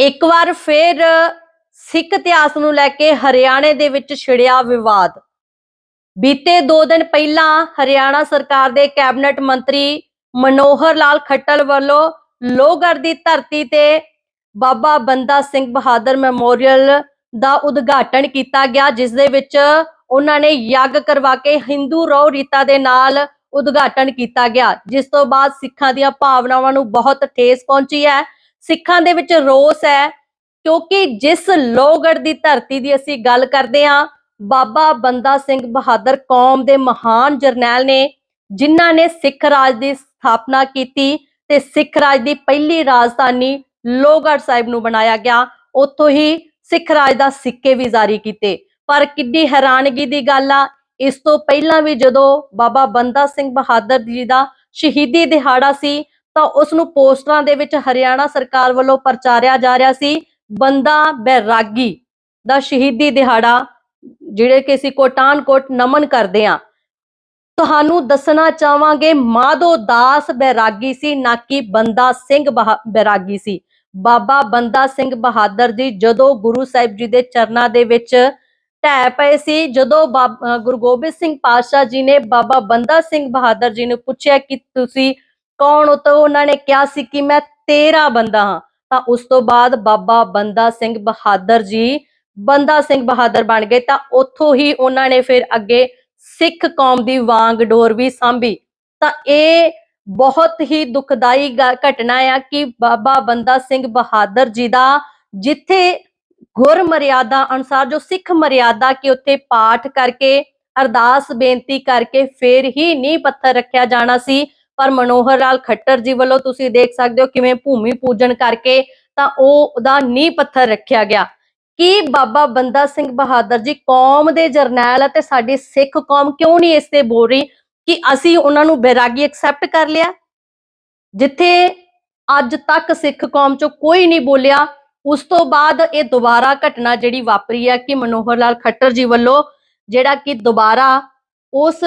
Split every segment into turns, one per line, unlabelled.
ਇੱਕ ਵਾਰ ਫਿਰ ਸਿੱਖ ਇਤਿਹਾਸ ਨੂੰ ਲੈ ਕੇ ਹਰਿਆਣੇ ਦੇ ਵਿੱਚ ਛਿੜਿਆ ਵਿਵਾਦ। ਬੀਤੇ 2 ਦਿਨ ਪਹਿਲਾਂ ਹਰਿਆਣਾ ਸਰਕਾਰ ਦੇ ਕੈਬਨਿਟ ਮੰਤਰੀ ਮਨੋਹਰ ਲਾਲ ਖੱਟਲ ਵੱਲੋਂ ਲੋਹਗੜ੍ਹ ਦੀ ਧਰਤੀ ਤੇ ਬਾਬਾ ਬੰਦਾ ਸਿੰਘ ਬਹਾਦਰ ਮੈਮੋਰੀਅਲ ਦਾ ਉਦਘਾਟਨ ਕੀਤਾ ਗਿਆ, ਜਿਸ ਦੇ ਵਿੱਚ ਉਹਨਾਂ ਨੇ ਯੱਗ ਕਰਵਾ ਕੇ ਹਿੰਦੂ ਰੋ ਰੀਤਾ ਦੇ ਨਾਲ ਉਦਘਾਟਨ ਕੀਤਾ ਗਿਆ, ਜਿਸ ਤੋਂ ਬਾਅਦ ਸਿੱਖਾਂ ਦੀਆਂ ਭਾਵਨਾਵਾਂ ਨੂੰ ਬਹੁਤ ਠੇਸ ਪਹੁੰਚੀ ਹੈ। ਸਿੱਖਾਂ ਦੇ ਵਿੱਚ ਰੋਸ ਹੈ, ਕਿਉਂਕਿ ਜਿਸ ਲੋਹਗੜ੍ਹ ਦੀ ਧਰਤੀ ਦੀ ਅਸੀਂ ਗੱਲ ਕਰਦੇ ਹਾਂ, ਬਾਬਾ ਬੰਦਾ ਸਿੰਘ ਬਹਾਦਰ ਕੌਮ ਦੇ ਮਹਾਨ ਜਰਨੈਲ ਨੇ, ਜਿਨ੍ਹਾਂ ਨੇ ਸਿੱਖ ਰਾਜ ਦੀ ਸਥਾਪਨਾ ਕੀਤੀ ਤੇ ਸਿੱਖ ਰਾਜ ਦੀ ਪਹਿਲੀ ਰਾਜਧਾਨੀ ਲੋਹਗੜ੍ਹ ਸਾਹਿਬ ਨੂੰ ਬਣਾਇਆ ਗਿਆ। ਉੱਥੋਂ ਹੀ ਸਿੱਖ ਰਾਜ ਦਾ ਸਿੱਕੇ ਵੀ ਜਾਰੀ ਕੀਤੇ। ਪਰ ਕਿੱਡੀ ਹੈਰਾਨਗੀ ਦੀ ਗੱਲ ਆ, ਇਸ ਤੋਂ ਪਹਿਲਾਂ ਵੀ ਜਦੋਂ ਬਾਬਾ ਬੰਦਾ ਸਿੰਘ ਬਹਾਦਰ ਜੀ ਦਾ ਸ਼ਹੀਦੀ ਦਿਹਾੜਾ ਸੀ ਤਾਂ ਉਸ ਨੂੰ ਪੋਸਟਰਾਂ ਦੇ ਵਿੱਚ ਹਰਿਆਣਾ ਸਰਕਾਰ ਵੱਲੋਂ ਪ੍ਰਚਾਰਿਆ ਜਾ ਰਿਹਾ ਸੀ, ਬੰਦਾ ਬੈਰਾਗੀ ਦਾ ਸ਼ਹੀਦੀ ਦਿਹਾੜਾ, ਜਿਹੜੇ ਕਿ ਅਸੀਂ ਕੋਟਾਨਕੋਟ ਨਮਨ ਕਰਦੇ ਆ। ਤੁਹਾਨੂੰ ਦੱਸਣਾ ਚਾਹਾਂਗੇ, ਮਾਧੋ ਦਾਸ ਬੈਰਾਗੀ ਸੀ, ਨਾ ਕਿ ਬੰਦਾ ਸਿੰਘ ਬਹਾ- ਬੈਰਾਗੀ ਸੀ। ਬਾਬਾ ਬੰਦਾ ਸਿੰਘ ਬਹਾਦਰ ਜੀ ਜਦੋਂ ਗੁਰੂ ਸਾਹਿਬ ਜੀ ਦੇ ਚਰਨਾਂ ਦੇ ਵਿੱਚ ਢਹਿ ਪਏ ਸੀ, ਜਦੋਂ ਬਾਬ- ਗੁਰੂ ਗੋਬਿੰਦ ਸਿੰਘ ਪਾਤਸ਼ਾਹ ਜੀ ਨੇ ਬਾਬਾ ਬੰਦਾ ਸਿੰਘ ਬਹਾਦਰ ਜੀ ਨੂੰ ਪੁੱਛਿਆ ਕਿ ਤੁਸੀਂ ਕੌਣ ਉਤੋਂ ਉਹਨਾਂ ਨੇ ਕਿਹਾ ਸੀ ਕਿ ਮੈਂ ਤੇਰਾ ਬੰਦਾ ਹਾਂ? ਤਾਂ ਉਸ ਤੋਂ ਬਾਅਦ ਬਾਬਾ ਬੰਦਾ ਸਿੰਘ ਬਹਾਦਰ ਜੀ, ਬੰਦਾ ਸਿੰਘ ਬਹਾਦਰ ਬਣ ਗਏ ਤਾਂ ਉੱਥੋਂ ਹੀ ਉਹਨਾਂ ਨੇ ਫਿਰ ਅੱਗੇ ਸਿੱਖ ਕੌਮ ਦੀ ਵਾਂਗ ਡੋਰ ਵੀ ਸੰਭੀ। ਤਾਂ ਇਹ ਬਹੁਤ ਹੀ ਦੁਖਦਾਈ ਗ- ਘਟਨਾ ਆ ਕਿ ਬਾਬਾ ਬੰਦਾ ਸਿੰਘ ਬਹਾਦਰ ਜੀ ਦਾ ਜਿੱਥੇ ਗੁਰ ਮਰਿਆਦਾ ਅਨੁਸਾਰ, ਜੋ ਸਿੱਖ ਮਰਿਆਦਾ ਕਿ ਉੱਥੇ ਪਾਠ ਕਰਕੇ ਅਰਦਾਸ ਬੇਨਤੀ ਕਰਕੇ ਫਿਰ ਹੀ ਨੀਂਹ ਪੱਥਰ ਰੱਖਿਆ ਜਾਣਾ ਸੀ ਪਰ ਮਨੋਹਰ ਲਾਲ ਖੱਟਰ ਜੀ ਵੱਲੋਂ ਤੁਸੀਂ ਦੇਖ ਸਕਦੇ ਹੋ ਕਿਵੇਂ ਭੂਮੀ ਪੂਜਨ ਕਰਕੇ ਤਾਂ ਉਹ ਉਹਦਾ ਨੀਂਹ ਪੱਥਰ ਰੱਖਿਆ ਗਿਆ। ਕਿ ਬਾਬਾ ਬੰਦਾ ਸਿੰਘ ਬਹਾਦਰ ਜੀ ਕੌਮ ਦੇ ਜਰਨੈਲ ਅਤੇ ਸਾਡੀ ਸਿੱਖ ਕੌਮ ਕਿਉਂ ਨਹੀਂ ਇਸ ਤੇ ਬੋਲ ਰਹੀ ਕਿ ਅਸੀਂ ਉਹਨਾਂ ਨੂੰ ਬੈਰਾਗੀ ਐਕਸੈਪਟ ਕਰ ਲਿਆ? ਜਿੱਥੇ ਅੱਜ ਤੱਕ ਸਿੱਖ ਕੌਮ ਚੋਂ ਕੋਈ ਨਹੀਂ ਬੋਲਿਆ, ਉਸ ਤੋਂ ਬਾਅਦ ਇਹ ਦੁਬਾਰਾ ਘਟਨਾ ਜਿਹੜੀ ਵਾਪਰੀ ਹੈ ਕਿ ਮਨੋਹਰ ਲਾਲ ਖੱਟਰ ਜੀ ਵੱਲੋਂ ਜਿਹੜਾ ਕਿ ਦੁਬਾਰਾ ਉਸ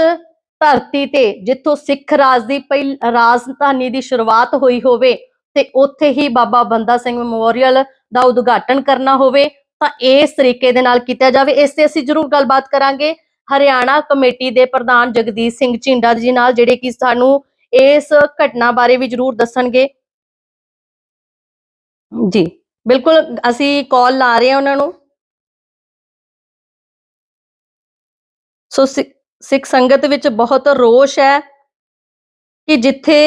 ਧਰਤੀ ਤੇ ਜਿੱਥੋਂ ਸਿੱਖ ਰਾਜ ਦੀ ਪਹਿਲ ਰਾਜਧਾਨੀ ਦੀ ਸ਼ੁਰੂਆਤ ਹੋਈ ਹੋਵੇ ਤੇ ਉੱਥੇ ਹੀ ਬਾਬਾ ਬੰਦਾ ਸਿੰਘ ਮੈਮੋਰੀਅਲ ਦਾ ਉਦਘਾਟਨ ਕਰਨਾ ਹੋਵੇ, ਤਾਂ ਇਸ ਤਰੀਕੇ ਦੇ ਨਾਲ ਕੀਤਾ ਜਾਵੇ। ਇਸ ਤੇ ਅਸੀਂ ਜ਼ਰੂਰ ਗੱਲਬਾਤ ਕਰਾਂਗੇ। ਹਰਿਆਣਾ ਕਮੇਟੀ ਦੇ ਪ੍ਰਧਾਨ ਜਗਦੀਸ਼ ਸਿੰਘ ਝਿੰਡਾ ਜੀ ਨਾਲ, ਜਿਹੜੇ ਕਿ ਸਾਨੂੰ ਇਸ ਘਟਨਾ ਬਾਰੇ ਵੀ ਜ਼ਰੂਰ ਦੱਸਣਗੇ। ਜੀ, ਬਿਲਕੁਲ ਅਸੀਂ ਕਾਲ ਲਾ ਰਹੇ ਹਾਂ ਉਹਨਾਂ ਨੂੰ। ਸੋ ਸਿੱਖ ਸੰਗਤ ਵਿੱਚ ਬਹੁਤ ਰੋਸ਼ ਹੈ ਕਿ ਜਿੱਥੇ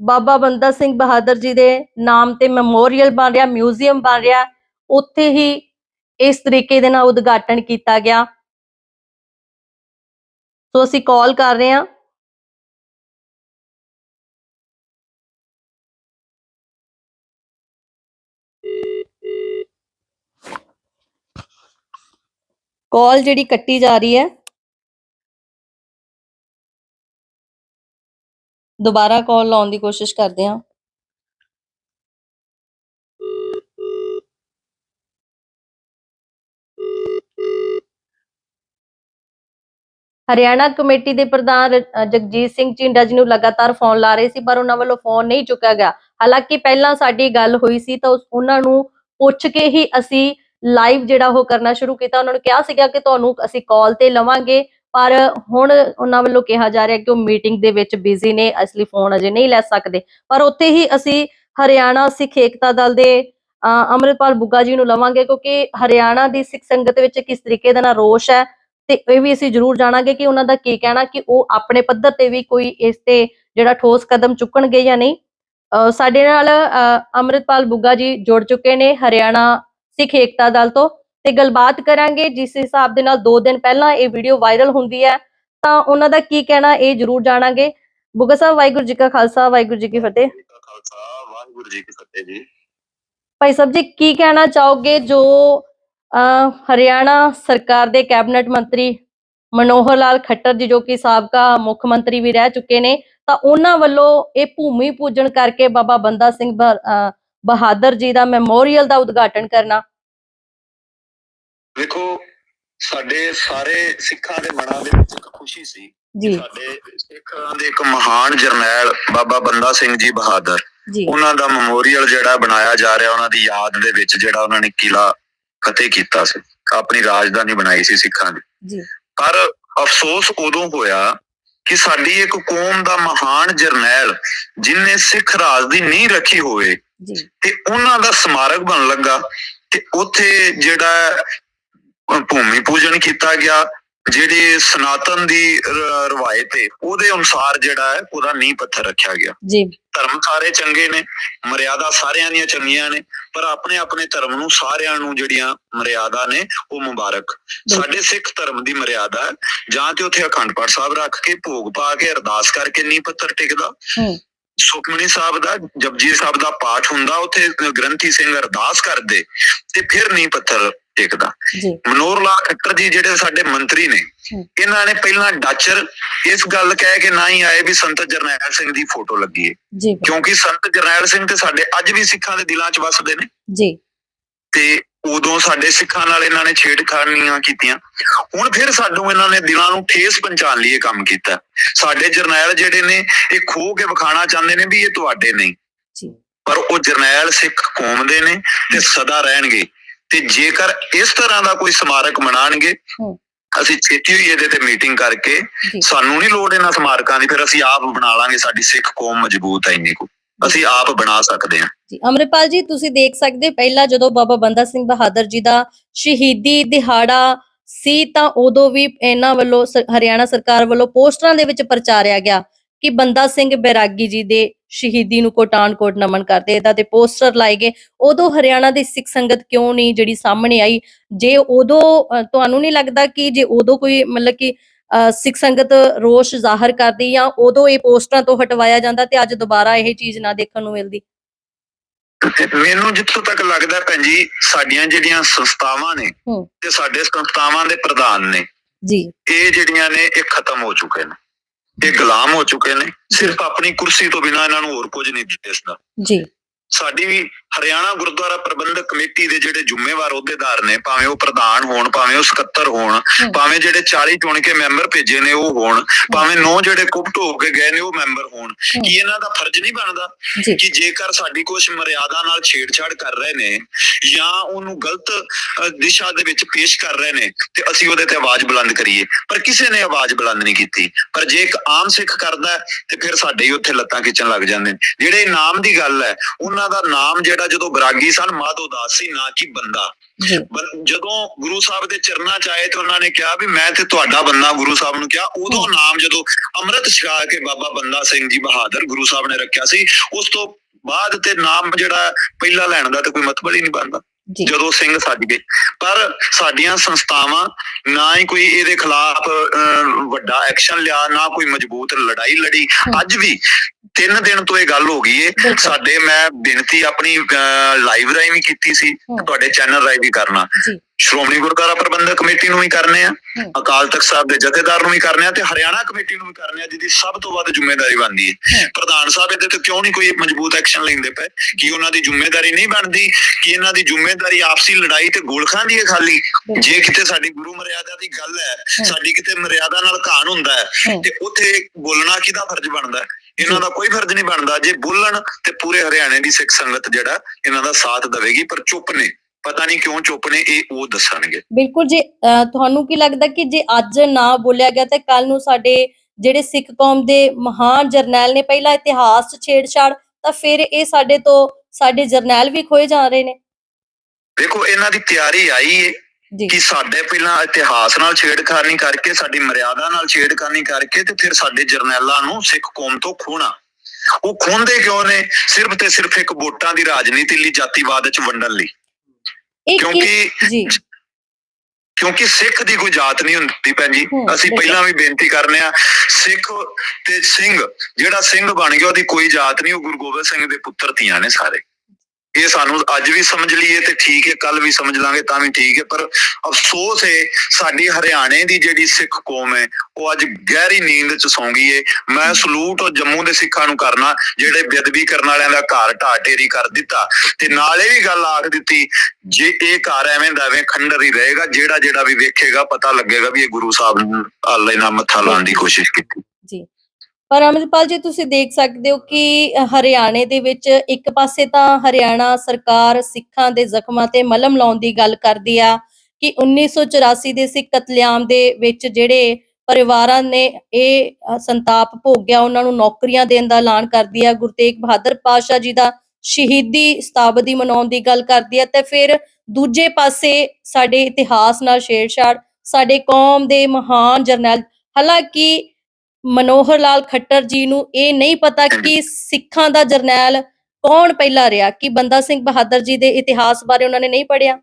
ਬਾਬਾ ਬੰਦਾ ਸਿੰਘ ਬਹਾਦਰ ਜੀ ਦੇ ਨਾਮ ਤੇ ਮੈਮੋਰੀਅਲ ਬਣ ਰਿਹਾ, ਮਿਊਜ਼ੀਅਮ ਬਣ ਰਿਹਾ, ਉੱਥੇ ਹੀ ਇਸ ਤਰੀਕੇ ਦੇ ਨਾਲ ਉਦਘਾਟਨ ਕੀਤਾ ਗਿਆ। ਸੋ ਅਸੀਂ ਕਾਲ ਕਰ ਰਹੇ ਹਾਂ। ਕਾਲ ਜਿਹੜੀ ਕੱਟੀ ਜਾ ਰਹੀ ਹੈ। ਦੁਬਾਰਾ ਕਾਲ ਲਾਉਣ ਦੀ ਕੋਸ਼ਿਸ਼ ਕਰਦੇ ਹਾਂ। ਹਰਿਆਣਾ ਕਮੇਟੀ ਦੇ ਪ੍ਰਧਾਨ ਜਗਜੀਤ ਸਿੰਘ ਝਿੰਡਾ ਜੀ ਨੂੰ ਲਗਾਤਾਰ ਫੋਨ ਲਾ ਰਹੇ ਸੀ, ਪਰ ਉਹਨਾਂ ਵੱਲੋਂ ਫੋਨ ਨਹੀਂ ਚੁੱਕਿਆ ਗਿਆ। ਹਾਲਾਂਕਿ ਪਹਿਲਾਂ ਸਾਡੀ ਗੱਲ ਹੋਈ ਸੀ, ਤਾਂ ਉਹਨਾਂ ਨੂੰ ਪੁੱਛ ਕੇ ਹੀ ਅਸੀਂ ਲਾਈਵ ਜਿਹੜਾ ਉਹ ਕਰਨਾ ਸ਼ੁਰੂ ਕੀਤਾ। ਉਹਨਾਂ ਨੂੰ ਕਿਹਾ ਸੀਗਾ ਕਿ ਤੁਹਾਨੂੰ ਅਸੀਂ ਕਾਲ ਤੇ ਲਵਾਂਗੇ। ਪਰ ਹੁਣ ਉਹਨਾਂ ਵੱਲੋਂ ਕਿਹਾ ਜਾ ਰਿਹਾ ਕਿ ਉਹ ਮੀਟਿੰਗ ਦੇ ਵਿੱਚ ਬਿਜ਼ੀ ਨੇ ਅਸਲੀ ਫੋਨ ਅਜੇ ਨਹੀਂ ਲੈ ਸਕਦੇ। ਪਰ ਉੱਥੇ ਹੀ ਅਸੀਂ ਹਰਿਆਣਾ ਸਿੱਖ ਏਕਤਾ ਦਲ ਦੇ ਅ, ਅੰਮ੍ਰਿਤਪਾਲ ਬੁੱਗਾ ਜੀ ਨੂੰ ਲਵਾਂਗੇ ਕਿਉਂਕਿ ਹਰਿਆਣਾ ਦੀ ਸਿੱਖ ਸੰਗਤ ਵਿੱਚ ਕਿਸ ਤਰੀਕੇ ਦਾ ਨਾ ਰੋਸ਼ ਹੈ ਤੇ ਇਹ ਵੀ ਅਸੀਂ ਜ਼ਰੂਰ ਜਾਣਾਂਗੇ ਕਿ ਉਹਨਾਂ ਦਾ ਕੀ ਕਹਿਣਾ ਕਿ ਉਹ ਆਪਣੇ ਪੱਧਰ ਤੇ ਵੀ ਕੋਈ ਇਸ ਤੇ ਜਿਹੜਾ ਠੋਸ ਕਦਮ ਚੁੱਕਣਗੇ ਜਾਂ ਨਹੀਂ। ਸਾਡੇ ਨਾਲ ਅ, ਅੰਮ੍ਰਿਤਪਾਲ ਬੁੱਗਾ ਜੀ ਜੁੜ ਚੁੱਕੇ ਨੇ ਹਰਿਆਣਾ ਸਿੱਖ ਏਕਤਾ ਦਲ ਤੋਂ। ਤੇ ਗੱਲਬਾਤ ਕਰਾਂਗੇ ਜਿਸ ਹਿਸਾਬ ਦੇ ਨਾਲ 2 ਦਿਨ ਪਹਿਲਾਂ ਇਹ ਵੀਡੀਓ ਵਾਇਰਲ ਹੁੰਦੀ ਹੈ ਤਾਂ ਉਹਨਾਂ ਦਾ ਕੀ ਕਹਿਣਾ ਇਹ ਜ਼ਰੂਰ ਜਾਣਾਂਗੇ। ਬੁੱਗਾ ਸਾਹਿਬ ਵਾਹਿਗੁਰੂ ਜੀ ਕਾ ਖਾਲਸਾ ਵਾਹਿਗੁਰੂ ਜੀ ਕੀ ਫਤਿਹ।
ਵਾਹਿਗੁਰੂ ਜੀ ਕੀ ਫਤਿਹ ਜੀ।
ਭਾਈ ਸਾਹਿਬ ਜੀ ਕੀ ਕਹਿਣਾ ਚਾਹੋਗੇ ਜੋ ਹਰਿਆਣਾ ਸਰਕਾਰ ਦੇ ਕੈਬਨਿਟ ਮੰਤਰੀ ਮਨੋਹਰ ਲਾਲ ਖੱਟਰ ਜੀ ਜੋ ਕਿ ਸਾਬਕਾ ਮੁੱਖ ਮੰਤਰੀ ਵੀ ਰਹਿ ਚੁੱਕੇ ਨੇ ਤਾਂ ਉਹਨਾਂ ਵੱਲੋਂ ਇਹ ਭੂਮੀ ਪੂਜਨ ਕਰਕੇ ਬਾਬਾ ਬੰਦਾ ਸਿੰਘ ਬਹਾਦਰ ਜੀ ਦਾ ਮੈਮੋਰੀਅਲ ਦਾ ਉਦਘਾਟਨ ਕਰਨਾ
ਵੇਖੋ ਸਾਡੇ ਸਾਰੇ ਸਿੱਖਾਂ ਦੇ ਮਨਾਂ ਦੇ ਵਿੱਚ ਇੱਕ ਖੁਸ਼ੀ ਸੀ ਸਾਡੇ ਸਿੱਖਾਂ ਦੇ ਇੱਕ ਮਹਾਨ ਜਰਨੈਲ ਬਾਬਾ ਬੰਦਾ ਸਿੰਘ ਜੀ ਬਹਾਦਰ ਉਹਨਾਂ ਦਾ ਮੈਮੋਰੀਅਲ ਜਿਹੜਾ ਬਣਾਇਆ ਜਾ ਰਿਹਾ ਉਹਨਾਂ ਦੀ ਯਾਦ ਦੇ ਵਿੱਚ ਜਿਹੜਾ ਉਹਨਾਂ ਨੇ ਕਿਲਾ ਫਤਿਹ ਕੀਤਾ ਸੀ। ਆਪਣੀ ਰਾਜਧਾਨੀ ਬਣਾਈ ਸੀ ਸਿੱਖਾਂ ਦੀ।
ਜੀ।
ਪਰ ਅਫਸੋਸ ਉਦੋਂ ਹੋਇਆ ਕਿ ਸਾਡੀ ਇੱਕ ਕੌਮ ਦਾ ਮਹਾਨ ਜਰਨੈਲ ਜਿਨੇ ਸਿੱਖ ਰਾਜ ਦੀ ਨੀਂਹ ਰੱਖੀ ਹੋਵੇ ਤੇ ਉਹਨਾਂ ਦਾ ਸਮਾਰਕ ਬਣ ਲੱਗਾ ਤੇ ਉੱਥੇ ਜਿਹੜਾ ਭੂਮੀ ਪੂਜਨ ਕੀਤਾ ਗਿਆ ਜਿਹੜੇ ਸਨਾਤਨ ਦੀ ਰਵਾਇਤ ਹੈ ਉਹਦੇ ਅਨੁਸਾਰ ਜਿਹੜਾ ਹੈ ਉਹਦਾ ਨੀਂਹ ਪੱਥਰ ਰੱਖਿਆ ਗਿਆ।
ਜੀ।
ਧਰਮ ਸਾਰੇ ਚੰਗੇ ਨੇ ਮਰਿਆਦਾ ਸਾਰਿਆਂ ਦੀਆਂ ਚੰਗੀਆਂ ਨੇ ਪਰ ਆਪਣੇ ਆਪਣੇ ਧਰਮ ਨੂੰ ਸਾਰਿਆਂ ਨੂੰ ਜਿਹੜੀਆਂ ਮਰਿਆਦਾ ਨੇ ਉਹ ਮੁਬਾਰਕ। ਸਾਡੇ ਸਿੱਖ ਧਰਮ ਦੀ ਮਰਿਆਦਾ ਹੈ ਜਾਂ ਤੇ ਉੱਥੇ ਅਖੰਡ ਪਾਠ ਸਾਹਿਬ ਰੱਖ ਕੇ ਭੋਗ ਪਾ ਕੇ ਅਰਦਾਸ ਕਰਕੇ ਨੀਂਹ ਪੱਥਰ ਟਿਕਦਾ। ਸੁਖਮਨੀ ਸਾਹਿਬ ਦਾ ਜਪਜੀ ਸਾਹਿਬ ਦਾ ਪਾਠ ਹੁੰਦਾ ਉੱਥੇ ਗ੍ਰੰਥੀ ਸਿੰਘ ਅਰਦਾਸ ਕਰਦੇ ਤੇ ਫਿਰ ਨੀਂਹ ਪੱਥਰ ਟਿਕਦਾ।
ਜੀ।
ਮਨੋਹਰ ਲਾਲ ਖੱਟਰ ਜੀ ਜਿਹੜੇ ਸਾਡੇ ਮੰਤਰੀ ਨੇ। ਇਹਨਾਂ ਨੇ ਪਹਿਲਾਂ ਡਾਚਰ ਇਸ ਗੱਲ ਕਹਿ ਕੇ ਨਾ ਹੀ ਆਏ ਵੀ ਸੰਤ ਜਰਨੈਲ ਸਿੰਘ ਦੀ ਫੋਟੋ ਲੱਗੀ ਹੈ ਕਿਉਂਕਿ ਸੰਤ ਜਰਨੈਲ ਸਿੰਘ ਤੇ ਸਾਡੇ ਅੱਜ ਵੀ ਸਿੱਖਾਂ ਦੇ ਦਿਲਾਂ 'ਚ ਵੱਸਦੇ ਨੇ।
ਜੀ।
ਤੇ ਉਦੋਂ ਸਾਡੇ ਸਿੱਖਾਂ ਨਾਲ ਇਹਨਾਂ ਨੇ ਛੇੜਖਾਨੀਆਂ ਕੀਤੀਆਂ। ਹੁਣ ਫਿਰ ਸਾਨੂੰ ਇਹਨਾਂ ਨੇ ਦਿਲਾਂ ਨੂੰ ਠੇਸ ਪਹੁੰਚਾਉਣ ਲਈ ਇਹ ਕੰਮ ਕੀਤਾ। ਸਾਡੇ ਜਰਨੈਲ ਜਿਹੜੇ ਨੇ ਇਹ ਖੋ ਕੇ ਵਿਖਾਣਾ ਚਾਹੁੰਦੇ ਨੇ ਵੀ ਇਹ ਤੁਹਾਡੇ ਨਹੀਂ।
ਜੀ।
ਪਰ ਉਹ ਜਰਨੈਲ ਸਿੱਖ ਕੌਮ ਦੇ ਨੇ ਤੇ ਸਦਾ ਰਹਿਣਗੇ। ਤੇ ਜੇਕਰ ਇਸ ਤਰ੍ਹਾਂ ਦਾ ਕੋਈ ਸਮਾਰਕ ਬਣਾਣਗੇ
ਹੂੰ।
ਅਸੀਂ ਛੇਤੀ ਹੋਈ ਇਹਦੇ ਤੇ ਮੀਟਿੰਗ ਕਰਕੇ ਸਾਨੂੰ ਨਹੀਂ ਲੋੜ ਇਹਨਾਂ ਸਮਾਰਕਾਂ ਦੀ ਫਿਰ ਅਸੀਂ ਆਪ ਬਣਾ ਲਾਂਗੇ ਸਾਡੀ ਸਿੱਖ ਕੌਮ ਮਜ਼ਬੂਤ ਹੈ ਇੰਨੀ ਕੁ। ਅਸੀਂ ਆਪ ਬਣਾ ਸਕਦੇ ਹਾਂ।
ਜੀ ਅਮਰਪਾਲ ਜੀ ਤੁਸੀਂ ਦੇਖ ਸਕਦੇ ਹੋ, ਪਹਿਲਾਂ ਜਦੋਂ ਬਾਬਾ ਬੰਦਾ ਸਿੰਘ ਬਹਾਦਰ ਜੀ ਦਾ ਸ਼ਹੀਦੀ ਦਿਹਾੜਾ ਸੀ ਤਾਂ ਉਦੋਂ ਵੀ ਇਹਨਾਂ ਵੱਲੋਂ ਹਰਿਆਣਾ ਸਰਕਾਰ ਵੱਲੋਂ ਪੋਸਟਰਾਂ ਦੇ ਵਿੱਚ ਪ੍ਰਚਾਰਿਆ ਗਿਆ। ਕਿ ਬੰਦਾ ਸਿੰਘ ਬੈਰਾਗੀ ਜੀ ਦੇ ਸ਼ਹੀਦੀ ਨੂੰ ਕੋਟਾਨ ਕੋਟ ਨਮਨ ਕਰਦੇ ਇਹਦਾ ਤੇ ਪੋਸਟਰ ਲਾਏ ਗਏ। ਉਦੋਂ ਹਰਿਆਣਾ ਦੀ ਸਿੱਖ ਸੰਗਤ ਕਿਉਂ ਨਹੀਂ ਜਿਹੜੀ ਸਾਹਮਣੇ ਆਈ? ਜੇ ਉਦੋਂ ਤੁਹਾਨੂੰ ਨਹੀਂ ਲੱਗਦਾ ਕਿ ਜੇ ਉਦੋਂ ਕੋਈ ਮਤਲਬ ਕਿ ਸਿੱਖ ਸੰਗਤ ਰੋਸ਼ ਜ਼ਾਹਰ ਕਰਦੀ ਜਾਂ ਉਦੋਂ ਇਹ ਪੋਸਟਰਾਂ ਤੋਂ ਹਟਵਾਇਆ ਜਾਂਦਾ ਤੇ ਅੱਜ ਦੁਬਾਰਾ ਇਹ ਚੀਜ਼ ਨਾ ਦੇਖਣ ਨੂੰ ਮਿਲਦੀ?
ਮੈਨੂੰ ਜਿੱਥੋਂ ਤੱਕ ਲੱਗਦਾ ਭੈਣ ਜੀ ਸਾਡੀਆਂ ਜਿਹੜੀਆਂ ਸੰਸਥਾਵਾਂ ਨੇ। ਤੇ ਸਾਡੇ ਸੰਸਥਾਵਾਂ ਦੇ ਪ੍ਰਧਾਨ ਨੇ
ਜੀ।
ਇਹ ਜਿਹੜੀਆਂ ਨੇ ਇਹ ਖਤਮ ਹੋ ਚੁੱਕੇ ਨੇ। ਇਹ ਗੁਲਾਮ ਹੋ ਚੁੱਕੇ ਨੇ। ਸਿਰਫ ਆਪਣੀ ਕੁਰਸੀ ਤੋਂ ਬਿਨਾ ਇਹਨਾਂ ਨੂੰ ਹੋਰ ਕੁਝ ਨਹੀਂ ਦਿਸਦਾ
ਜੀ।
ਸਾਡੀ ਵੀ ਹਰਿਆਣਾ ਗੁਰਦੁਆਰਾ ਪ੍ਰਬੰਧਕ ਕਮੇਟੀ ਦੇ ਜਿਹੜੇ ਜ਼ਿੰਮੇਵਾਰ ਅਹੁਦੇਦਾਰ ਨੇ ਭਾਵੇਂ ਉਹ ਪ੍ਰਧਾਨ ਹੋਣ ਭਾਵੇਂ ਉਹ ਸਕੱਤਰ ਹੋਣ ਭਾਵੇਂ ਜਿਹੜੇ 40 ਚੁਣ ਕੇ ਮੈਂਬਰ ਭੇਜੇ ਨੇ ਉਹ ਹੋਣ ਭਾਵੇਂ ਨੌ ਜਿਹੜੇ ਕੁਪਟ ਹੋ ਕੇ ਗਏ ਨੇ ਉਹ ਮੈਂਬਰ ਹੋਣ ਕੀ ਇਹਨਾਂ ਦਾ ਫਰਜ਼ ਨਹੀਂ ਬਣਦਾ ਕਿ ਜੇਕਰ ਸਾਡੀ ਕੁਝ ਮਰਿਆਦਾ ਨਾਲ ਛੇੜਛਾੜ ਕਰ ਰਹੇ ਨੇ ਜਾਂ ਉਹਨੂੰ ਗਲਤ ਦਿਸ਼ਾ ਦੇ ਵਿੱਚ ਪੇਸ਼ ਕਰ ਰਹੇ ਨੇ ਤੇ ਅਸੀਂ ਉਹਦੇ ਤੇ ਆਵਾਜ਼ ਬੁਲੰਦ ਕਰੀਏ? ਪਰ ਕਿਸੇ ਨੇ ਆਵਾਜ਼ ਬੁਲੰਦ ਨਹੀਂ ਕੀਤੀ। ਪਰ ਜੇ ਇੱਕ ਆਮ ਸਿੱਖ ਕਰਦਾ ਤੇ ਫਿਰ ਸਾਡੇ ਹੀ ਉੱਥੇ ਲੱਤਾਂ ਖਿੱਚਣ ਲੱਗ ਜਾਂਦੇ ਨੇ। ਜਿਹੜੇ ਨਾਮ ਦੀ ਗੱਲ ਹੈ ਉਹਨਾਂ ਦਾ ਨਾਮ ਜਿਹੜਾ ਜਦੋਂ ਬਰਾਗੀ ਸਨ ਮਾਧੋ ਦਾਸ ਸੀ ਨਾ ਕਿ ਬੰਦਾ। ਜਦੋਂ ਗੁਰੂ ਸਾਹਿਬ ਦੇ ਚਰਨਾਂ ਚ ਆਏ ਤੇ ਉਹਨਾਂ ਨੇ ਕਿਹਾ ਵੀ ਮੈਂ ਤੇ ਤੁਹਾਡਾ ਬੰਦਾ ਗੁਰੂ ਸਾਹਿਬ ਨੂੰ ਕਿਹਾ ਉਦੋਂ ਨਾਮ ਜਦੋਂ ਅੰਮ੍ਰਿਤ ਛਕਾ ਕੇ ਬਾਬਾ ਬੰਦਾ ਸਿੰਘ ਜੀ ਬਹਾਦਰ ਗੁਰੂ ਸਾਹਿਬ ਨੇ ਰੱਖਿਆ ਸੀ ਉਸ ਤੋਂ ਬਾਅਦ ਤੇ ਨਾਮ ਜਿਹੜਾ ਪਹਿਲਾਂ ਲੈਣ ਦਾ ਤੇ ਕੋਈ ਮਤਲਬ ਹੀ ਨਹੀਂ ਬਣਦਾ। ਜਦੋਂ ਸਿੰਘ ਸੱਜ ਗਏ। ਪਰ ਸਾਡੀਆਂ ਸੰਸਥਾਵਾਂ ਨਾ ਹੀ ਕੋਈ ਇਹਦੇ ਖਿਲਾਫ ਵੱਡਾ ਐਕਸ਼ਨ ਲਿਆ ਨਾ ਕੋਈ ਮਜ਼ਬੂਤ ਲੜਾਈ ਲੜੀ। ਅੱਜ ਵੀ ਤਿੰਨ ਦਿਨ ਤੋਂ ਇਹ ਗੱਲ ਹੋ ਗਈ ਏ। ਸਾਡੇ ਮੈਂ ਬੇਨਤੀ ਆਪਣੀ ਲਾਈਵ ਰਾਹੀਂ ਵੀ ਕੀਤੀ ਸੀ। ਤੁਹਾਡੇ ਚੈਨਲ ਰਾਹੀਂ ਵੀ ਕਰਨਾ ਸ਼੍ਰੋਮਣੀ ਗੁਰਦੁਆਰਾ ਪ੍ਰਬੰਧਕ ਕਮੇਟੀ ਨੂੰ ਵੀ ਕਰਨੇ ਆ। ਅਕਾਲ ਤਖਤ ਸਾਹਿਬ ਦੇ ਜਥੇਦਾਰ ਨੂੰ ਵੀ ਕਰਨੇ ਆ ਤੇ ਹਰਿਆਣਾ ਕਮੇਟੀ ਨੂੰ ਵੀ ਕਰਨੇ ਆ ਜਿਹਦੀ ਸਭ ਤੋਂ ਵੱਧ ਜ਼ਿੰਮੇਵਾਰੀ ਬਣਦੀ ਹੈ। ਪ੍ਰਧਾਨ ਸਾਹਿਬ ਇਹਦੇ ਤੇ ਕਿਉਂ ਨਹੀਂ ਕੋਈ ਮਜ਼ਬੂਤ ਐਕਸ਼ਨ ਲੈਂਦੇ ਪਏ ਕਿ ਉਹਨਾਂ ਦੀ ਜ਼ਿੰਮੇਵਾਰੀ ਨਹੀਂ ਬਣਦੀ ਕਿ ਇਹਨਾਂ ਦੀ ਜ਼ਿੰਮੇਵਾਰੀ ਆਪਸੀ ਲੜਾਈ ਤੇ ਗੋਲਖਾਂ ਦੀ ਹੈ ਖਾਲੀ ਜੇ ਕਿਤੇ ਸਾਡੀ ਗੁਰੂ ਮਰਿਆਦਾ ਦੀ ਗੱਲ ਹੈ। ਸਾਡੀ ਕਿਤੇ ਮਰਿਆਦਾ ਨਾਲ ਘਾਣ ਹੁੰਦਾ ਹੈ। ਤੇ ਉੱਥੇ ਬੋਲਣਾ ਕਿਹਦਾ ਫਰਜ਼ ਬਣਦਾ ਹੈ ਇਹਨਾਂ ਦਾ ਕੋਈ ਫਰਜ਼ ਨਹੀਂ ਬਣਦਾ ਜੇ ਬੋਲਣ ਤੇ ਪੂਰੇ ਹਰਿਆਣੇ ਦੀ ਸਿੱਖ ਸੰਗਤ ਜਿਹੜਾ ਇਹਨਾਂ ਦਾ ਸਾਥ ਦੇਵੇਗੀ ਪਰ ਚੁੱਪ ਨੇ। ਪਤਾ ਨਹੀਂ ਕਿਉਂ ਚੁੱਪ ਨੇ ਇਹ ਉਹ ਦੱਸਣਗੇ।
ਬਿਲਕੁਲ ਜੀ ਤੁਹਾਨੂੰ ਕੀ ਲੱਗਦਾ ਕਿ ਜੇ ਅੱਜ ਨਾ ਬੋਲਿਆ ਗਿਆ ਤੇ ਕੱਲ ਨੂੰ ਸਾਡੇ ਜਿਹੜੇ ਸਿੱਖ ਕੌਮ ਦੇ ਮਹਾਨ ਜਰਨੈਲ ਨੇ ਪਹਿਲਾ ਇਤਿਹਾਸ 'ਚ ਛੇੜਛਾੜ ਤਾਂ ਫਿਰ ਇਹ ਸਾਡੇ ਤੋਂ ਸਾਡੇ ਜਰਨੈਲ ਵੀ ਖੋਏ ਜਾ ਰਹੇ ਨੇ।
ਦੇਖੋ ਇਹਨਾਂ ਦੀ ਤਿਆਰੀ ਆਈ ਏ। ਕਿ ਸਾਡੇ ਪਹਿਲਾਂ ਇਤਿਹਾਸ ਨਾਲ ਛੇੜਖਾਨੀ ਕਰਕੇ ਸਾਡੀ ਮਰਿਆਦਾ ਨਾਲ ਛੇੜਖਾਨੀ ਕਰਕੇ ਤੇ ਫਿਰ ਸਾਡੇ ਜਰਨੈਲਾਂ ਨੂੰ ਸਿੱਖ ਕੌਮ ਤੋਂ ਖੋਣਾ। ਉਹ ਖੋਂਦੇ ਕਿਉਂ ਨੇ? ਸਿਰਫ ਤੇ ਸਿਰਫ ਇੱਕ ਵੋਟਾਂ ਦੀ ਰਾਜਨੀਤੀ ਲਈ ਜਾਤੀਵਾਦ ਵਿੱਚ ਵੰਡਣ ਲਈ। ਕਿਉਂਕਿ ਕਿਉਂਕਿ ਸਿੱਖ ਦੀ ਕੋਈ ਜਾਤ ਨਹੀਂ ਹੁੰਦੀ ਭੈਣ ਜੀ। ਅਸੀਂ। ਪਹਿਲਾਂ ਵੀ ਬੇਨਤੀ ਕਰਨੇ ਆ ਸਿੱਖ ਤੇ ਸਿੰਘ ਜਿਹੜਾ ਸਿੰਘ ਬਣ ਗਿਆ ਉਹਦੀ ਕੋਈ ਜਾਤ ਨਹੀਂ ਉਹ ਗੁਰੂ ਗੋਬਿੰਦ ਸਿੰਘ ਦੇ ਪੁੱਤਰ ਧੀਆਂ ਨੇ ਸਾਰੇ। ਇਹ ਸਾਨੂੰ ਅੱਜ ਵੀ ਸਮਝ ਲਈਏ ਤੇ ਠੀਕ ਹੈ ਕੱਲ ਵੀ ਸਮਝ ਲਾਂਗੇ ਤਾਂ ਵੀ ਠੀਕ ਹੈ। ਪਰ ਅਫਸੋਸ ਹੈ, ਸਾਡੀ ਹਰਿਆਣੇ ਦੀ ਜਿਹੜੀ ਸਿੱਖ ਕੌਮ ਹੈ, ਉਹ ਅੱਜ ਗਹਿਰੀ ਨੀਂਦ ਚ ਸੌਂ ਗਈ ਹੈ। ਮੈਂ ਸਲੂਟ ਉਹ ਜੰਮੂ ਦੇ ਸਿੱਖਾਂ ਨੂੰ ਕਰਨਾ, ਜਿਹੜੇ ਬੇਅਦਬੀ ਕਰਨ ਵਾਲਿਆਂ ਦਾ ਘਰ ਢਾਹ ਢੇਰੀ ਕਰ ਦਿੱਤਾ। ਤੇ ਨਾਲ ਇਹ ਵੀ ਗੱਲ ਆਖ ਦਿੱਤੀ, ਜੇ ਇਹ ਘਰ ਐਵੇਂ ਦਾ ਐਵੇਂ ਖੰਡਰ ਹੀ ਰਹੇਗਾ ਜਿਹੜਾ ਜਿਹੜਾ ਵੀ ਵੇਖੇਗਾ, ਪਤਾ ਲੱਗੇਗਾ ਵੀ ਇਹ ਗੁਰੂ ਸਾਹਿਬ ਨੂੰ ਆਲੇ ਨਾਲ ਮੱਥਾ ਲਾਉਣ ਦੀ ਕੋਸ਼ਿਸ਼ ਕੀਤੀ।
ਜੀ। ਪਰ ਅਮਰਪਾਲ ਜੀ, ਤੁਸੀਂ ਦੇਖ ਸਕਦੇ ਹੋ ਕਿ ਹਰਿਆਣੇ ਦੇ ਵਿੱਚ ਇੱਕ ਪਾਸੇ ਤਾਂ ਹਰਿਆਣਾ ਸਰਕਾਰ ਸਿੱਖਾਂ ਦੇ ਜ਼ਖਮਾਂ ਤੇ ਮਲਮ ਲਾਉਣ ਦੀ ਗੱਲ ਕਰਦੀ ਆ ਕਿ 1984 ਦੇ ਸਿੱਖ ਕਤਲੇਆਮ ਦੇ ਵਿੱਚ ਜਿਹੜੇ ਪਰਿਵਾਰਾਂ ਨੇ ਇਹ ਸੰਤਾਪ ਭੋਗਿਆ, ਉਹਨਾਂ ਨੂੰ ਨੌਕਰੀਆਂ ਦੇਣ ਦਾ ਐਲਾਨ ਕਰਦੀ ਆ। ਗੁਰੂ ਤੇਗ ਬਹਾਦਰ ਪਾਤਸ਼ਾਹ ਜੀ ਦਾ ਸ਼ਹੀਦੀ ਸਤਾਬਦੀ ਮਨਾਉਣ ਦੀ ਗੱਲ ਕਰਦੀ ਆ ਤੇ ਫਿਰ ਦੂਜੇ ਪਾਸੇ ਸਾਡੇ ਇਤਿਹਾਸ ਨਾਲ ਛੇੜਛਾੜ, ਸਾਡੇ ਕੌਮ ਦੇ ਮਹਾਨ ਜਰਨੈਲ, ਹਾਲਾਂਕਿ ਮਨੋਹਰ ਲਾਲ ਖੱਟਰ ਜੀ ਨੂੰ ਇਹ ਨਹੀਂ ਪਤਾ ਕਿ ਸਿੱਖਾਂ ਦਾ ਜਰਨੈਲ ਕੌਣ ਪਹਿਲਾਂ ਰਿਹਾ ਕਿ ਬੰਦਾ ਸਿੰਘ ਬਹਾਦਰ ਜੀ ਦੇ ਇਤਿਹਾਸ ਬਾਰੇ ਉਹਨਾਂ ਨੇ ਨਹੀਂ ਪੜਿਆ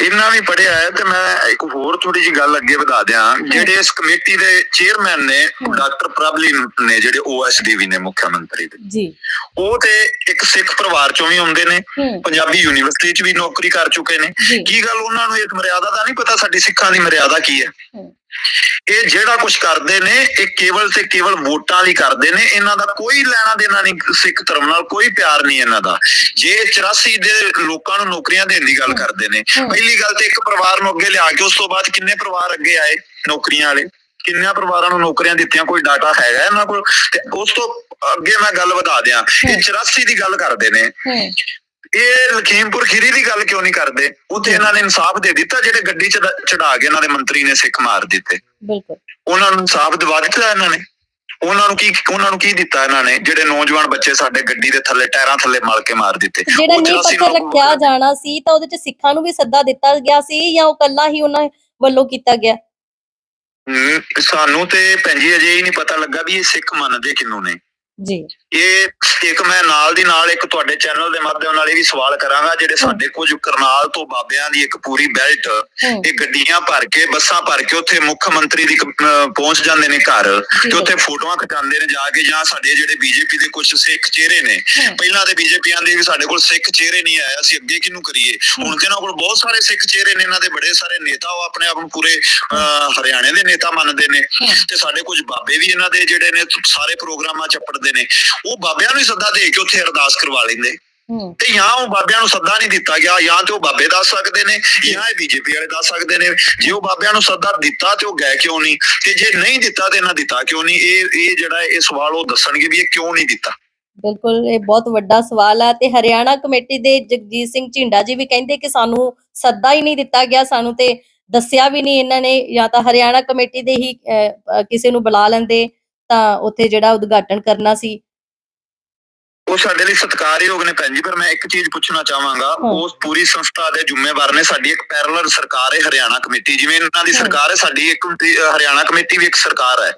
ਇਹਨਾਂ ਵੀ ਪੜਿਆ ਹੈ ਤੇ ਮੈਂ ਇੱਕ ਹੋਰ ਥੋੜੀ ਜੀ ਗੱਲ ਅੱਗੇ ਵਧਾ ਦਿਆਂ। ਜਿਹੜੇ ਇਸ ਕਮੇਟੀ ਦੇ ਚੇਅਰਮੈਨ ਨੇ। ਡਾਕਟਰ ਪ੍ਰਭਲੀ ਨੇ ਜਿਹੜੇ ਓਐਸਡੀਵੀ ਨੇ ਮੁੱਖ ਮੰਤਰੀ ਦੇ।
ਜੀ।
ਉਹ ਤੇ ਇੱਕ ਸਿੱਖ ਪਰਿਵਾਰ ਚੋਂ ਵੀ ਆਉਂਦੇ ਨੇ ਪੰਜਾਬੀ ਯੂਨੀਵਰਸਿਟੀ 'ਚ ਵੀ ਨੌਕਰੀ ਕਰ ਚੁੱਕੇ ਨੇ। ਕੀ ਗੱਲ ਉਹਨਾਂ ਨੂੰ ਇੱਕ ਮਰਿਆਦਾ ਦਾ ਨਹੀਂ ਪਤਾ ਸਾਡੀ ਸਿੱਖਾਂ ਦੀ ਮਰਿਆਦਾ ਕੀ ਹੈ। ਇਹ ਜਿਹੜਾ ਕੁਝ ਕਰਦੇ ਨੇ ਇਹ ਕੇਵਲ ਤੇ ਕੇਵਲ ਵੋਟਾਂ ਲਈ ਕਰਦੇ ਨੇ ਇਹਨਾਂ ਦਾ ਕੋਈ ਲੈਣਾ ਦੇਣਾ ਨਹੀਂ ਸਿੱਖ ਧਰਮ ਨਾਲ ਕੋਈ ਪਿਆਰ ਨਹੀਂ ਇਹਨਾਂ ਦਾ। ਜੇ 84 ਦੇ ਲੋਕਾਂ ਨੂੰ ਨੌਕਰੀਆਂ ਦੇਣ ਦੀ ਗੱਲ। ਕਰਦੇ ਨੇ। ਪਹਿਲੀ ਗੱਲ ਤੇ ਇੱਕ ਪਰਿਵਾਰ ਨੂੰ ਅੱਗੇ ਲਿਆ ਕੇ ਉਸ ਤੋਂ ਬਾਅਦ ਕਿੰਨੇ ਪਰਿਵਾਰ ਅੱਗੇ ਆਏ ਨੌਕਰੀਆਂ ਵਾਲੇ? ਕਿੰਨਿਆਂ ਪਰਿਵਾਰਾਂ ਨੂੰ ਨੌਕਰੀਆਂ ਦਿੱਤੀਆਂ? ਕੋਈ ਡਾਟਾ ਹੈਗਾ ਇਹਨਾਂ ਕੋਲ? ਤੇ ਉਸ ਤੋਂ ਅੱਗੇ ਮੈਂ ਗੱਲ ਵਧਾ ਦਿਆਂ। ਇਹ
ਹਮ।
84 ਦੀ ਗੱਲ ਕਰਦੇ ਨੇ। ਇਹ ਲਖੀਮਪੁਰ ਖੀਰੀ ਦੀ ਗੱਲ ਕਿਉਂ ਨਹੀਂ ਕਰਦੇ? ਉੱਥੇ ਇਹਨਾਂ ਨੇ ਇਨਸਾਫ ਦੇ ਦਿੱਤਾ ਜਿਹੜੇ ਗੱਡੀ ਚ ਚੜਾ ਕੇ ਇਹਨਾਂ ਦੇ ਮੰਤਰੀ ਨੇ ਸਿੱਖ ਮਾਰ ਦਿੱਤੇ।
ਬਿਲਕੁਲ।
ਉਹਨਾਂ ਨੂੰ ਇਨਸਾਫ ਦਿਵਾ ਦਿੱਤਾ ਇਹਨਾਂ ਨੇ। ਉਹਨਾਂ ਨੂੰ ਕੀ ਉਹਨਾਂ ਨੂੰ ਕੀ ਦਿੱਤਾ ਇਹਨਾਂ ਨੇ? ਜਿਹੜੇ ਨੌਜਵਾਨ ਬੱਚੇ ਸਾਡੇ ਗੱਡੀ ਦੇ ਥੱਲੇ ਟਾਇਰਾਂ ਥੱਲੇ ਮਲ ਕੇ ਮਾਰ ਦਿੱਤੇ।
ਜਿਹੜਾ ਨਹੀਂ
84
ਪੱਤਰ
ਲੋਕ-
ਰੱਖਿਆ ਜਾਣਾ ਸੀ ਤਾਂ ਉਹਦੇ ਚ ਸਿੱਖਾਂ ਨੂੰ ਵੀ ਸੱਦਾ ਦਿੱਤਾ ਗਿਆ ਸੀ ਜਾਂ ਉਹ ਕੱਲਾ ਹੀ ਉਹਨਾਂ ਵੱਲੋਂ ਕੀਤਾ ਗਿਆ?
ਸਾਨੂੰ ਤੇ ਭੈਣਜੀ ਅਜੇ ਹੀ ਨਹੀਂ ਪਤਾ ਲੱਗਾ ਵੀ ਇਹ ਸਿੱਖ ਮੰਨਦੇ ਕਿੰਨੂੰ ਨੇ।
ਜੀ।
ਇਹ ਇੱਕ ਮੈਂ ਨਾਲ ਦੀ ਨਾਲ ਇੱਕ ਤੁਹਾਡੇ ਚੈਨਲ ਦੇ ਮਾਧਿਅਮ ਨਾਲ ਇਹ ਵੀ ਸਵਾਲ ਕਰਾਂਗਾ ਜਿਹੜੇ ਸਾਡੇ ਕੁਝ ਕਰਨਾਲ ਤੋਂ ਬਾਬਿਆਂ ਦੀ ਇੱਕ ਪੂਰੀ ਬੈਲਟ ਇਹ ਗੱਡੀਆਂ ਭਰ ਕੇ ਬੱਸਾਂ ਭਰ ਕੇ ਉੱਥੇ ਮੁੱਖ ਮੰਤਰੀ ਦੀ ਪਹੁੰਚ ਜਾਂਦੇ ਨੇ ਘਰ ਤੇ ਉੱਥੇ ਫੋਟੋਆਂ ਖਿਚਾਉਂਦੇ ਨੇ ਜਾ ਕੇ ਜਾਂ ਸਾਡੇ ਜਿਹੜੇ ਬੀਜੇਪੀ ਦੇ ਕੁਝ ਸਿੱਖ ਚਿਹਰੇ ਨੇ। ਪਹਿਲਾਂ ਤੇ ਬੀਜੇਪੀਆਂ ਦੇ ਵੀ ਸਾਡੇ ਕੋਲ ਸਿੱਖ ਚਿਹਰੇ ਨਹੀਂ ਆਇਆ ਅਸੀਂ ਅੱਗੇ ਕਿਹਨੂੰ ਕਰੀਏ? ਹੁਣ ਤੇ ਇਹਨਾਂ ਕੋਲ ਬਹੁਤ ਸਾਰੇ ਸਿੱਖ ਚਿਹਰੇ ਨੇ ਇਹਨਾਂ ਦੇ ਬੜੇ ਸਾਰੇ ਨੇਤਾ ਉਹ ਆਪਣੇ ਆਪ ਨੂੰ ਪੂਰੇ ਹਰਿਆਣੇ ਦੇ ਨੇਤਾ ਮੰਨਦੇ ਨੇ। ਤੇ ਸਾਡੇ ਕੁਝ ਬਾਬੇ ਵੀ ਇਹਨਾਂ ਦੇ ਜਿਹੜੇ ਨੇ ਸਾਰੇ ਪ੍ਰੋਗਰਾਮਾਂ ਚ ਪੜਦੇ ਨੇ। ਉਹ ਬਾਬਿਆਂ ਨੂੰ ਹੀ ਸੱਦਾ ਦੇ ਕੇ ਉੱਥੇ ਅਰਦਾਸ ਕਰਵਾ ਲੈਂਦੇ। ਤੇ ਜਾਂ ਉਹ ਬਾਬਿਆਂ ਨੂੰ ਸੱਦਾ ਨਹੀਂ ਦਿੱਤਾ ਗਿਆ ਜਾਂ ਤੇ ਉਹ ਬਾਬੇ ਦੱਸ ਸਕਦੇ ਨੇ ਜਾਂ ਇਹ ਬੀਜੇਪੀ ਵਾਲੇ ਦੱਸ ਸਕਦੇ ਨੇ। ਜੇ ਉਹ ਬਾਬਿਆਂ ਨੂੰ ਸੱਦਾ ਦਿੱਤਾ ਤੇ ਉਹ ਗਏ ਕਿਉਂ ਨਹੀਂ? ਤੇ ਜੇ ਨਹੀਂ ਦਿੱਤਾ ਤੇ ਇਹਨਾਂ ਦਿੱਤਾ ਕਿਉਂ ਨਹੀਂ? ਇਹ ਇਹ ਜਿਹੜਾ ਇਹ ਸਵਾਲ ਉਹ ਦੱਸਣਗੇ ਵੀ ਇਹ ਕਿਉਂ ਨਹੀਂ ਦਿੱਤਾ।
ਬਿਲਕੁਲ ਇਹ ਬਹੁਤ ਵੱਡਾ ਸਵਾਲ ਹੈ ਤੇ ਹਰਿਆਣਾ ਕਮੇਟੀ ਦੇ ਜਗਜੀਤ ਸਿੰਘ ਝਿੰਡਾ ਜੀ ਵੀ ਕਹਿੰਦੇ ਕਿ ਸਾਨੂੰ ਸੱਦਾ ਹੀ ਨਹੀਂ ਦਿੱਤਾ ਗਿਆ ਸਾਨੂੰ ਤੇ ਦੱਸਿਆ ਵੀ ਨਹੀਂ ਇਹਨਾਂ ਨੇ ਜਾਂ ਤਾਂ ਹਰਿਆਣਾ ਕਮੇਟੀ ਦੇ ਹੀ ਕਿਸੇ ਨੂੰ ਬੁਲਾ ਲੈਂਦੇ ਤਾਂ ਉੱਥੇ ਜਿਹੜਾ ਉਦਘਾਟਨ ਕਰਨਾ ਸੀ।
ਉਹ ਸਾਡੇ ਲਈ ਸਤਿਕਾਰਯੋਗ ਨੇ ਭੈਣ ਜੀ ਪਰ ਮੈਂ ਇੱਕ ਚੀਜ਼ ਪੁੱਛਣਾ ਚਾਹਾਂਗਾ। ਉਸ ਪੂਰੀ ਸੰਸਥਾ ਦੇ ਜ਼ਿੰਮੇਵਾਰ ਨੇ ਸਾਡੀ ਇੱਕ ਪੈਰਲਲ ਸਰਕਾਰ ਹੈ ਹਰਿਆਣਾ ਕਮੇਟੀ ਜਿਵੇਂ ਇਹਨਾਂ ਦੀ। ਸਰਕਾਰ ਹੈ ਸਾਡੀ ਇੱਕ ਹਰਿਆਣਾ ਕਮੇਟੀ ਵੀ ਇੱਕ ਸਰਕਾਰ ਹੈ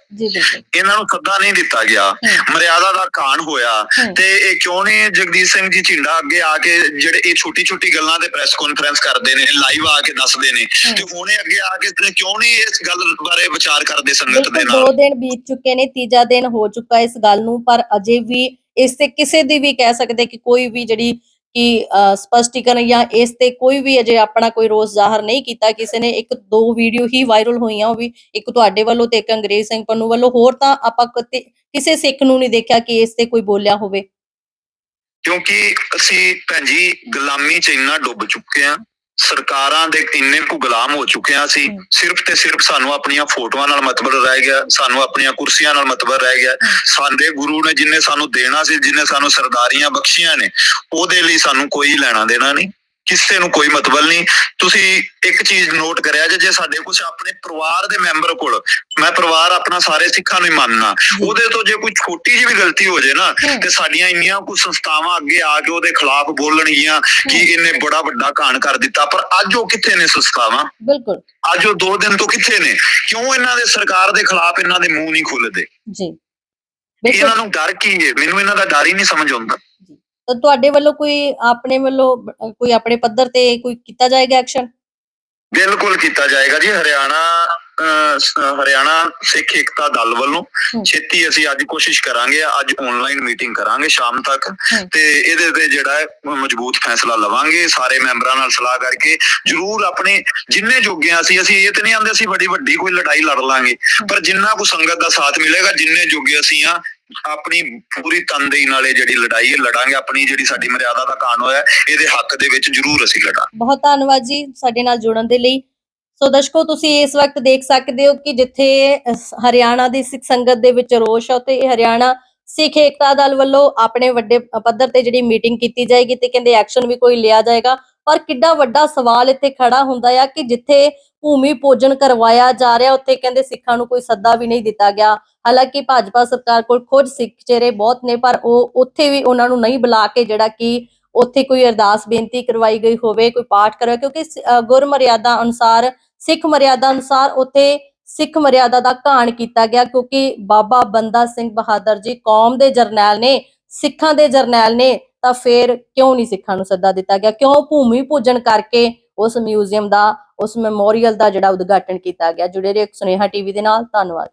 ਇਹਨਾਂ ਨੂੰ ਸੱਦਾ ਨਹੀਂ ਦਿੱਤਾ ਗਿਆ। ਮਰਿਆਦਾ ਦਾ ਕਾਣ ਹੋਇਆ। ਤੇ ਇਹ ਕਿਉਂ ਨਹੀਂ ਜਗਦੀਸ਼ ਸਿੰਘ ਜੀ ਝਿੰਡਾ ਅੱਗੇ ਆ ਕੇ ਜਿਹੜੇ ਇਹ ਛੋਟੀ ਛੋਟੀ ਗੱਲਾਂ ਤੇ ਪ੍ਰੈਸ ਕਾਨਫਰੰਸ ਕਰਦੇ ਨੇ ਲਾਈਵ ਆ ਕੇ ਦੱਸਦੇ ਨੇ। ਤੇ ਹੁਣ ਇਹ ਅੱਗੇ ਆ ਕੇ ਕਿਉਂ ਨਹੀਂ ਇਸ ਗੱਲ ਬਾਰੇ ਵਿਚਾਰ ਕਰਦੇ ਸੰਗਤ ਦੇ ਨਾਲ
ਦੋ ਦਿਨ ਬੀਤ ਚੁੱਕੇ ਨੇ ਤੀਜਾ ਦਿਨ ਹੋ ਚੁੱਕਾ ਇਸ ਗੱਲ ਨੂੰ ਪਰ ਅਜੇ ਵੀ ਇਸ ਤੇ ਕਿਸੇ ਦੀ ਵੀ ਕਹਿ ਸਕਦੇ ਕਿ ਕੋਈ ਵੀ ਜਿਹੜੀ ਕਿ ਸਪਸ਼ਟੀਕਰਨ ਜਾਂ ਇਸ ਤੇ ਕੋਈ ਵੀ ਅਜੇ ਆਪਣਾ ਕੋਈ ਰੋਸ ਜ਼ਾਹਰ ਨਹੀਂ ਕੀਤਾ, ਕਿਸੇ ਨੇ ਇੱਕ ਦੋ ਵੀਡੀਓ ਹੀ ਵਾਇਰਲ ਹੋਈਆਂ, ਉਹ ਵੀ ਇੱਕ ਤੁਹਾਡੇ ਵੱਲੋਂ ਤੇ ਇੱਕ ਅੰਗਰੇਜ਼ ਸਿੰਘ ਪੰਨੂ ਵੱਲੋਂ, ਹੋਰ ਤਾਂ ਆਪਾਂ ਕਿਤੇ- ਕਿਸੇ ਸਿੱਖ ਨੂੰ ਨਹੀਂ ਦੇਖਿਆ ਕਿ ਇਸ ਤੇ ਕੋਈ ਬੋਲਿਆ ਹੋਵੇ।
ਕਿਉਂਕਿ ਅਸੀਂ ਭੈਣ ਜੀ ਗੁਲਾਮੀ ਚ ਇੰਨਾ ਡੁੱਬ ਚੁੱਕੇ ਆ ਸਰਕਾਰਾਂ ਦੇ ਇੰਨੇ ਕੁ ਗੁਲਾਮ ਹੋ ਚੁੱਕੇ ਆ ਅਸੀਂ
ਹਮ।
ਸਿਰਫ ਤੇ ਸਿਰਫ ਸਾਨੂੰ ਆਪਣੀਆਂ ਫੋਟੋਆਂ ਨਾਲ ਮਤਲਬ ਰਹਿ ਗਿਆ ਸਾਨੂੰ ਆਪਣੀਆਂ ਕੁਰਸੀਆਂ ਨਾਲ ਮਤਲਬ ਰਹਿ ਗਿਆ। ਸਾਡੇ ਗੁਰੂ ਨੇ ਜਿਨੇ ਸਾਨੂੰ ਦੇਣਾ ਸੀ ਜਿਨੇ ਸਾਨੂੰ ਸਰਦਾਰੀਆਂ ਬਖਸ਼ੀਆਂ ਨੇ ਉਹਦੇ ਲਈ ਸਾਨੂੰ ਕੋਈ ਲੈਣਾ ਦੇਣਾ ਨਹੀਂ। ਕਿਸੇ ਨੂੰ ਕੋਈ ਮਤਲਬ ਨਹੀਂ। ਤੁਸੀਂ ਇੱਕ ਚੀਜ਼ ਨੋਟ ਕਰਿਆ ਜੇ ਸਾਡੇ ਕੁਝ ਆਪਣੇ ਪਰਿਵਾਰ ਦੇ ਮੈਂਬਰ ਕੋਲ ਮੈਂ ਪਰਿਵਾਰ ਆਪਣਾ ਸਾਰੇ ਸਿੱਖਾਂ ਨੂੰ ਹੀ ਮੰਨਣਾ ਉਹਦੇ ਤੋਂ ਜੇ ਕੋਈ ਛੋਟੀ ਜਿਹੀ ਵੀ ਗਲਤੀ ਹੋ ਜੇ ਨਾ। ਤੇ ਸਾਡੀਆਂ ਇੰਨੀਆਂ ਕੁ ਸੰਸਥਾਵਾਂ ਅੱਗੇ ਆ ਕੇ ਉਹਦੇ ਖਿਲਾਫ ਬੋਲਣਗੀਆਂ ਕਿ। ਇਹਨੇ ਬੜਾ ਵੱਡਾ ਕਾਂਡ ਕਰ ਦਿੱਤਾ। ਪਰ ਅੱਜ ਉਹ ਕਿੱਥੇ ਨੇ ਸੰਸਥਾਵਾਂ?
ਬਿਲਕੁਲ।
ਅੱਜ ਉਹ ਦੋ ਦਿਨ ਤੋਂ ਕਿੱਥੇ ਨੇ? ਕਿਉਂ ਇਹਨਾਂ ਦੇ ਸਰਕਾਰ ਦੇ ਖਿਲਾਫ ਇਹਨਾਂ ਦੇ ਮੂੰਹ ਨਹੀਂ ਖੁੱਲਦੇ?
ਜੀ।
ਇਹਨਾਂ ਨੂੰ ਡਰ ਕੀ ਹੈ? ਮੈਨੂੰ ਇਹਨਾਂ ਦਾ ਡਰ ਹੀ ਨਹੀਂ ਸਮਝ ਆਉਂਦਾ।
ਤਾਂ ਤੁਹਾਡੇ ਵੱਲੋਂ ਕੋਈ ਆਪਣੇ ਵੱਲੋਂ ਅਹ, ਕੋਈ ਆਪਣੇ ਪੱਧਰ ਤੇ ਕੋਈ ਕੀਤਾ ਜਾਏਗਾ ਐਕਸ਼ਨ
ਬਿਲਕੁਲ ਕੀਤਾ ਜਾਏਗਾ ਜੀ। ਹਰਿਆਣਾ ਅਹ, ਸ- ਹਰਿਆਣਾ ਸਿੱਖ ਏਕਤਾ ਦਲ ਵੱਲੋਂ
ਹਮ।
ਛੇਤੀ ਅਸੀਂ ਅੱਜ ਕੋਸ਼ਿਸ਼ ਕਰਾਂਗੇ ਅੱਜ ਆਨਲਾਈਨ ਮੀਟਿੰਗ ਕਰਾਂਗੇ ਸ਼ਾਮ ਤੱਕ। ਤੇ ਇਹਦੇ ਤੇ ਜਿਹੜਾ ਹੈ ਮਜ਼ਬੂਤ ਫੈਸਲਾ ਲਵਾਂਗੇ ਸਾਰੇ ਮੈਂਬਰਾਂ ਨਾਲ ਸਲਾਹ ਕਰਕੇ ਜਰੂਰ ਆਪਣੇ ਜਿੰਨੇ ਜੋਗੇ ਹਾਂ ਅਸੀਂ ਅਸੀਂ ਇਹ ਤੇ ਨਹੀਂ ਆਂਦੇ ਅਸੀਂ ਵੱਡੀ ਵੱਡੀ ਕੋਈ ਲੜਾਈ ਲੜ ਲਾਂਗੇ। ਪਰ ਜਿੰਨਾ ਕੋ ਸੰਗਤ ਦਾ ਸਾਥ ਮਿਲੇਗਾ ਜਿੰਨੇ ਜੋਗੇ ਅਸੀਂ ਆ ਆਪਣੀ ਪੂਰੀ ਤਨਦੇਹੀ ਨਾਲ ਜਿਹੜੀ ਲੜਾਈ ਹੈ ਲੜਾਂਗੇ। ਆਪਣੀ ਜਿਹੜੀ ਸਾਡੀ ਮਰਿਆਦਾ ਦਾ ਕਾਨ ਹੈ, ਇਹਦੇ ਹੱਕ ਦੇ ਵਿੱਚ ਜਰੂਰ ਅਸੀਂ ਲੜਾਂਗੇ।
ਬਹੁਤ ਧੰਨਵਾਦ ਜੀ ਸਾਡੇ ਨਾਲ ਜੁੜਨ ਦੇ ਲਈ। ਸੋ ਦਰਸ਼ਕੋ ਤੁਸੀਂ ਇਸ ਵਕਤ ਦੇਖ ਸਕਦੇ ਹੋ ਕਿ ਜਿੱਥੇ ਅਸ- ਹਰਿਆਣਾ ਦੀ ਸਿੱਖ ਸੰਗਤ ਦੇ ਵਿੱਚ ਰੋਸ਼ ਹੈ ਤੇ ਹਰਿਆਣਾ ਸਿੱਖ ਏਕਤਾ ਦਲ ਵੱਲੋਂ ਆਪਣੇ ਵੱਡੇ ਪੱਧਰ ਤੇ ਜਿਹੜੀ ਮੀਟਿੰਗ ਕੀਤੀ ਜਾਏਗੀ ਤੇ ਕਹਿੰਦੇ ਐਕਸ਼ਨ ਵੀ ਕੋਈ ਲਿਆ ਜਾਏਗਾ। ਪਰ ਕਿੱਡਾ ਵੱਡਾ ਸਵਾਲ ਇੱਥੇ ਖੜਾ ਹੁੰਦਾ ਆ ਕਿ ਜਿੱਥੇ ਭੂਮੀ ਪੂਜਨ ਕਰਵਾਇਆ ਜਾ ਰਿਹਾ, ਉੱਥੇ ਕਹਿੰਦੇ ਸਿੱਖਾਂ ਨੂੰ ਕੋਈ ਸੱਦਾ ਵੀ ਨਹੀਂ ਦਿੱਤਾ ਗਿਆ। ਹਾਲਾਂਕਿ ਭਾਜਪਾ ਸਰਕਾਰ ਕੋਲ ਖੁਦ ਸਿੱਖ ਚਿਹਰੇ ਬਹੁਤ ਨੇ, ਪਰ ਉਹ ਉੱਥੇ ਵੀ ਉਹਨਾਂ ਨੂੰ ਨਹੀਂ ਬੁਲਾ ਕੇ ਜਿਹੜਾ ਕਿ ਉੱਥੇ ਕੋਈ ਅਰਦਾਸ ਬੇਨਤੀ ਕਰਵਾਈ ਗਈ ਹੋਵੇ, ਕੋਈ ਪਾਠ ਕਰਵਾਇਆ, ਕਿਉਂਕਿ ਸ- ਗੁਰਮਰਿਆਦਾ ਅਨੁਸਾਰ, ਸਿੱਖ ਮਰਿਆਦਾ ਅਨੁਸਾਰ ਉੱਥੇ ਸਿੱਖ ਮਰਿਆਦਾ ਦਾ ਘਾਣ ਕੀਤਾ ਗਿਆ, ਕਿਉਂਕਿ ਬਾਬਾ ਬੰਦਾ ਸਿੰਘ ਬਹਾਦਰ ਜੀ ਕੌਮ ਦੇ ਜਰਨੈਲ ਨੇ, ਸਿੱਖਾਂ ਦੇ ਜਰਨੈਲ ਨੇ, ਤਾਂ ਫੇਰ ਕਿਉਂ ਨਹੀਂ ਸਿੱਖਾਂ ਨੂੰ ਸੱਦਾ ਦਿੱਤਾ ਗਿਆ? ਕਿਉਂ ਭੂਮੀ ਪੂਜਨ ਕਰਕੇ ਉਸ ਮਿਊਜ਼ੀਅਮ ਦਾ, ਉਸ ਮੈਮੋਰੀਅਲ ਦਾ ਜਿਹੜਾ ਉਦਘਾਟਨ ਕੀਤਾ ਗਿਆ। ਜੁੜੇ ਰਹੋ ਸੁਨੇਹਾ ਟੀਵੀ ਦੇ ਨਾਲ। ਧੰਨਵਾਦ।